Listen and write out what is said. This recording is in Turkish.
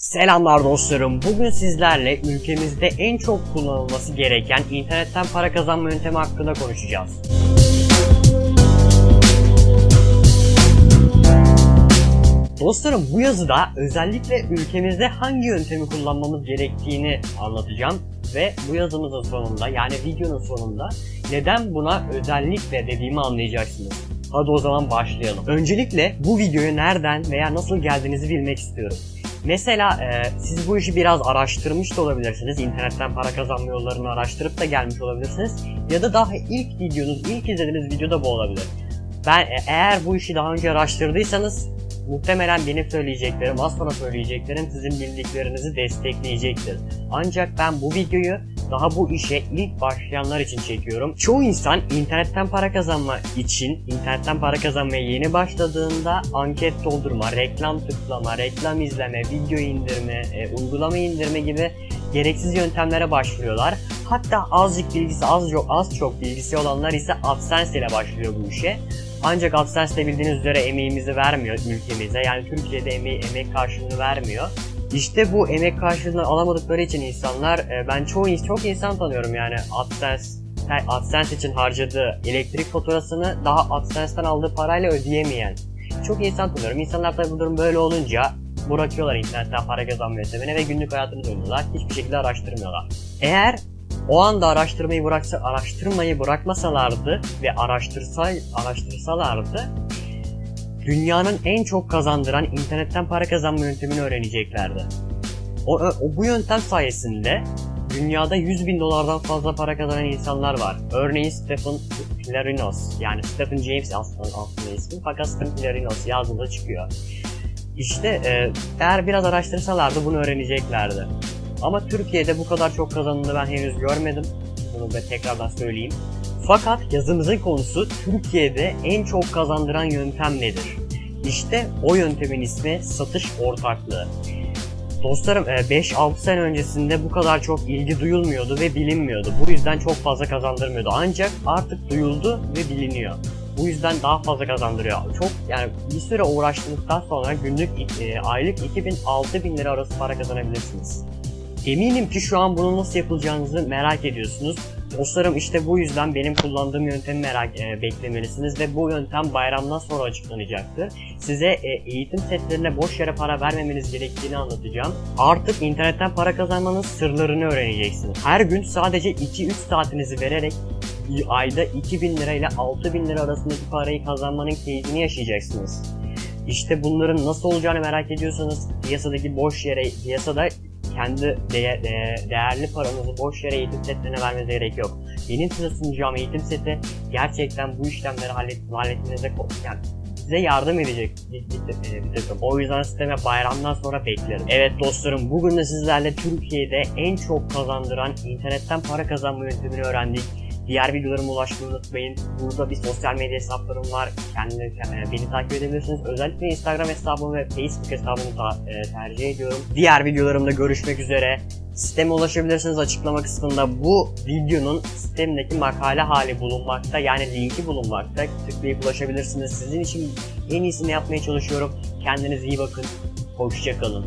Selamlar dostlarım. Bugün sizlerle ülkemizde en çok kullanılması gereken internetten para kazanma yöntemi hakkında konuşacağız. Dostlarım bu yazıda özellikle ülkemizde hangi yöntemi kullanmamız gerektiğini anlatacağım ve bu yazımızın sonunda yani videonun sonunda neden buna özellikle dediğimi anlayacaksınız. Hadi o zaman başlayalım. Öncelikle bu videoya nereden veya nasıl geldiğinizi bilmek istiyorum. Mesela e, siz bu işi biraz araştırmış da olabilirsiniz. İnternetten para kazanma yollarını araştırıp da gelmiş olabilirsiniz. Ya da daha ilk videonuz, ilk izlediğiniz videoda bu olabilir. Ben e, eğer bu işi daha önce araştırdıysanız muhtemelen benim söyleyeceklerim, az sonra söyleyeceklerim sizin bildiklerinizi destekleyecektir. Ancak ben bu videoyu daha bu işe ilk başlayanlar için çekiyorum. Çoğu insan internetten para kazanma için, internetten para kazanmaya yeni başladığında anket doldurma, reklam tıklama, reklam izleme, video indirme, e, uygulama indirme gibi gereksiz yöntemlere başvuruyorlar. Hatta azıcık bilgisi, az çok, az çok bilgisi olanlar ise AdSense ile başlıyor bu işe. Ancak AdSense de bildiğiniz üzere emeğimizi vermiyor ülkemize. Yani Türkiye'de emeği, emek karşılığını vermiyor. İşte bu emek karşılığını alamadıkları için insanlar, e, ben çoğu çok insan tanıyorum yani AdSense AdSense için harcadığı elektrik faturasını daha AdSense'den aldığı parayla ödeyemeyen çok insan tanıyorum. İnsanlar tabii bu durum böyle olunca bırakıyorlar internetten para kazanma yöntemini ve günlük hayatını dönüyorlar. Hiçbir şekilde araştırmıyorlar. Eğer o anda araştırmayı bıraksa, araştırmayı bırakmasalardı ve araştırsa, araştırsalardı dünyanın en çok kazandıran internetten para kazanma yöntemini öğreneceklerdi. O, o bu yöntem sayesinde dünyada 100 bin dolardan fazla para kazanan insanlar var. Örneğin Stephen Pilarinos, yani Stephen James aslında, aslında ismi fakat Stephen Pilarinos yazdığında çıkıyor. İşte e, eğer biraz araştırsalardı bunu öğreneceklerdi. Ama Türkiye'de bu kadar çok kazanını ben henüz görmedim. Bunu da tekrardan söyleyeyim. Fakat yazımızın konusu Türkiye'de en çok kazandıran yöntem nedir? İşte o yöntemin ismi satış ortaklığı. Dostlarım 5-6 sene öncesinde bu kadar çok ilgi duyulmuyordu ve bilinmiyordu. Bu yüzden çok fazla kazandırmıyordu. Ancak artık duyuldu ve biliniyor. Bu yüzden daha fazla kazandırıyor. Çok yani bir süre uğraştıktan sonra günlük e, aylık 2000-6000 lira arası para kazanabilirsiniz. Eminim ki şu an bunun nasıl yapılacağınızı merak ediyorsunuz. Dostlarım işte bu yüzden benim kullandığım yöntemi merak e, beklemelisiniz ve bu yöntem bayramdan sonra açıklanacaktır. Size e, eğitim setlerine boş yere para vermemeniz gerektiğini anlatacağım. Artık internetten para kazanmanın sırlarını öğreneceksiniz. Her gün sadece 2-3 saatinizi vererek ayda 2000 lira ile 6000 lira arasındaki parayı kazanmanın keyfini yaşayacaksınız. İşte bunların nasıl olacağını merak ediyorsanız piyasadaki boş yere, piyasada kendi değer, değerli paranızı boş yere eğitim setlerine vermenize gerek yok. Benim size sunacağım eğitim seti gerçekten bu işlemleri hallet, halletmenize yani size yardım edecek bir, bir takım. O yüzden sisteme bayramdan sonra beklerim. Evet dostlarım bugün de sizlerle Türkiye'de en çok kazandıran internetten para kazanma yöntemini öğrendik. Diğer videolarıma ulaşmayı unutmayın. Burada bir sosyal medya hesaplarım var. Kendini, beni takip edebilirsiniz. Özellikle Instagram hesabımı ve Facebook hesabımı da e, tercih ediyorum. Diğer videolarımda görüşmek üzere. Sisteme ulaşabilirsiniz açıklama kısmında. Bu videonun sistemdeki makale hali bulunmakta. Yani linki bulunmakta. Tıklayıp ulaşabilirsiniz. Sizin için en iyisini yapmaya çalışıyorum. Kendinize iyi bakın. Hoşçakalın.